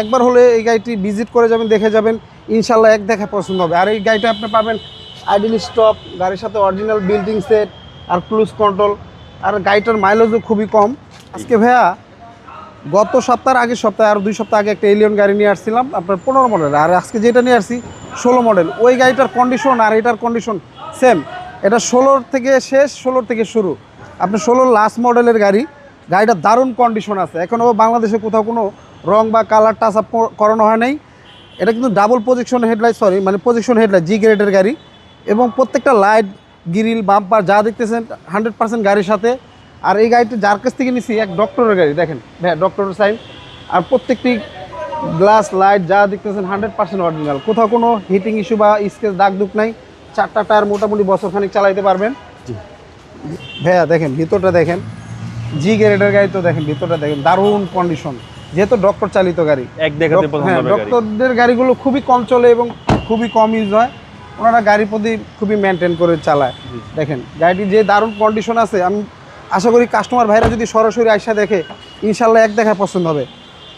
একবার হলে এই গাড়িটি ভিজিট করে যাবেন, দেখে যাবেন। ইনশাল্লাহ এক দেখা পছন্দ হবে। আর এই গাড়িটা আপনি পাবেন আইডিল স্টপ, গাড়ির সাথে অরিজিনাল বিল্ডিং সেট আর ক্লুজ কন্ট্রোল আর গাড়িটার মাইলেজও খুবই কম। আজকে ভাইয়া, গত সপ্তাহের আগের সপ্তাহে আর দুই সপ্তাহ আগে একটা এলিয়ন গাড়ি নিয়ে আসছিলাম, আপনার পনেরো মডেল আর আজকে যেটা নিয়ে আসছি, ষোলো মডেল ওই গাড়িটার কন্ডিশন আর এটার কন্ডিশন সেম এটা ষোলোর থেকে শেষ, ষোলোর থেকে শুরু। আপনি ষোলোর লাস্ট মডেলের গাড়ি গাড়িটা দারুণ কন্ডিশন আছে। এখনও বাংলাদেশে কোথাও কোনো রং বা কালার টাচ আপ করানো হয় নাই। এটা কিন্তু ডাবল পজিশন হেডলাইট সরি মানে পজিশন হেডলাইট জি গ্রেডের গাড়ি। এবং প্রত্যেকটা লাইট গ্রিল বাম্পার যা দেখতেছেন হান্ড্রেড পার্সেন্ট গাড়ির সাথে। আর এই গাড়িটি যার কাছ থেকে নিছি এক ডক্টরের গাড়ি দেখেন হ্যাঁ ডক্টরের সাইন আর প্রত্যেকটি গ্লাস লাইট যা দেখতেছেন হান্ড্রেড পার্সেন্ট অরিজিনাল কোথাও কোনো হিটিং ইস্যু বা স্কেচ দাগ দুক নাই। চারটা টায়ার মোটামুটি বছরখানিক চালাইতে পারবেন। ভাইয়া দেখেন ভিতরটা দেখেন। জি গ্রেডের গাড়ি তো দেখেন ভিতরটা দেখেন দারুণ কন্ডিশন যেহেতু ডক্টর চালিত গাড়ি। এক দেখাতে হ্যাঁ ডক্টরদের গাড়িগুলো খুবই কম চলে এবং খুবই কম ইউজ হয়। ওনারা গাড়ির প্রতি খুবই মেনটেন করে চালায়। দেখেন গাড়িটি যে দারুণ কন্ডিশন আছে আমি আশা করি কাস্টমার ভাইরা যদি সরাসরি আইসা দেখে ইনশাল্লাহ এক দেখা পছন্দ হবে।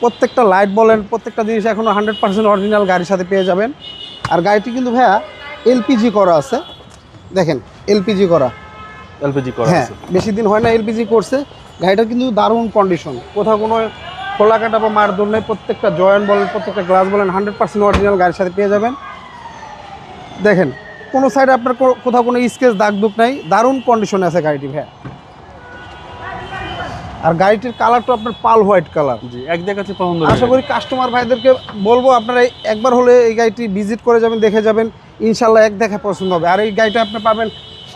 প্রত্যেকটা লাইট বলেন প্রত্যেকটা জিনিস এখনও হান্ড্রেড পার্সেন্ট অরিজিনাল গাড়ির সাথে পেয়ে যাবেন। আর গাড়িটি কিন্তু ভাইয়া এলপিজি করা আছে। দেখেন এলপিজি করা। এলপিজি করা হ্যাঁ বেশি দিন হয় না এলপিজি করছে। গাড়িটার কিন্তু দারুণ কন্ডিশন কোথাও কোনো খোলা কাটা বা মার নেই প্রত্যেকটা জয়েন্ট বলেন প্রত্যেকটা গ্লাস বলেন হান্ড্রেড পার্সেন্ট অরিজিনাল গাড়ির সাথে পেয়ে যাবেন। দেখেন কোনো সাইডে আপনার কোথাও কোনো স্কেচ দাগ দুক নাই দারুণ কন্ডিশনে আছে গাড়িটি ভাইয়া। আর গাড়িটির কালারটা আপনার পাল হোয়াইট কালার জি এক দেখাতে পছন্দ আশা করি কাস্টমার ভাইদেরকে বলব আপনারা একবার হলে এই গাড়িটি ভিজিট করে যাবেন দেখে যাবেন ইনশাল্লাহ এক দেখা পছন্দ হবে। আর এই গাড়িটা আপনি পাবেন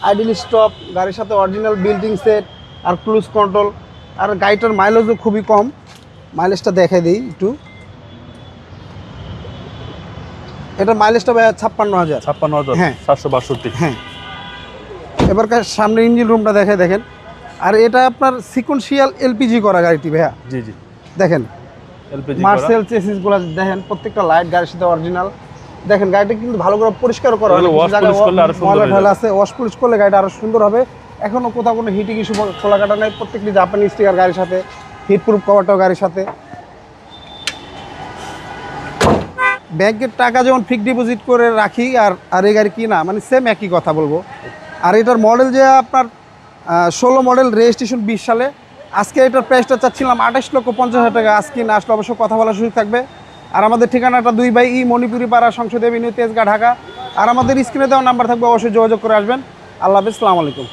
আইডিল স্টপ গাড়ির সাথে অরিজিনাল বিল্ডিং সেট আর ক্লুজ কন্ট্রোল আর গাড়িটার মাইলেজও খুবই কম। মাইলেজটা দেখে দিই একটু। এটা মাইলেজটা ভাই ছাপ্পান্ন হাজার। ছাপ্পান্ন হাজার হ্যাঁ। সাতশো বাষট্টি। হ্যাঁ। এবারকার সামনে ইঞ্জিন রুমটা দেখে দেখেন। আর এটা আপনার সিকোয়েন্সিয়াল এলপিজি করা গাড়িটি ভাইয়া। জি জি। দেখেন। এলপিজি মার্সেল চেসিসগুলো দেখেন প্রত্যেকটা লাইট গাড়ির সাথে অরিজিনাল দেখেন গাড়িটা কিন্তু ভালো করে পরিষ্কার করা এগুলো wash করলে আরও সুন্দর যাবে। আছে ওয়াশ পলিশ করলে গাড়িটা আরও সুন্দর হবে। এখনও কোথাও কোনো হিটিং ইস্যু খোলা কাটা নাই প্রত্যেকটি জাপানি স্টিকার গাড়ির সাথে। হিট প্রুফ কভারটাও গাড়ির সাথে। ব্যাংকের টাকা যেমন ফিক্স ডিপোজিট করে রাখি আর আর এই গাড়ি কিনা মানে সেম একই কথা বলব। আর এটার মডেল যে আপনার ষোলো মডেল রেজিস্ট্রেশন বিশ সালে, আজকে এটার প্রাইসটা চাচ্ছিলাম আঠাশ লক্ষ পঞ্চাশ হাজার টাকা। আজকে না আসলে অবশ্যই কথা বলার সুযোগ থাকবে। আর আমাদের ঠিকানাটা দুই বাই ই, মণিপুরি পাড়া সংসদীয় এভিনিউ তেজগা ঢাকা। আর আমাদের স্ক্রিনে দেওয়া নাম্বার থাকবে, অবশ্যই যোগাযোগ করে আসবেন। আল্লাহ হাফিজ আলাইকুম।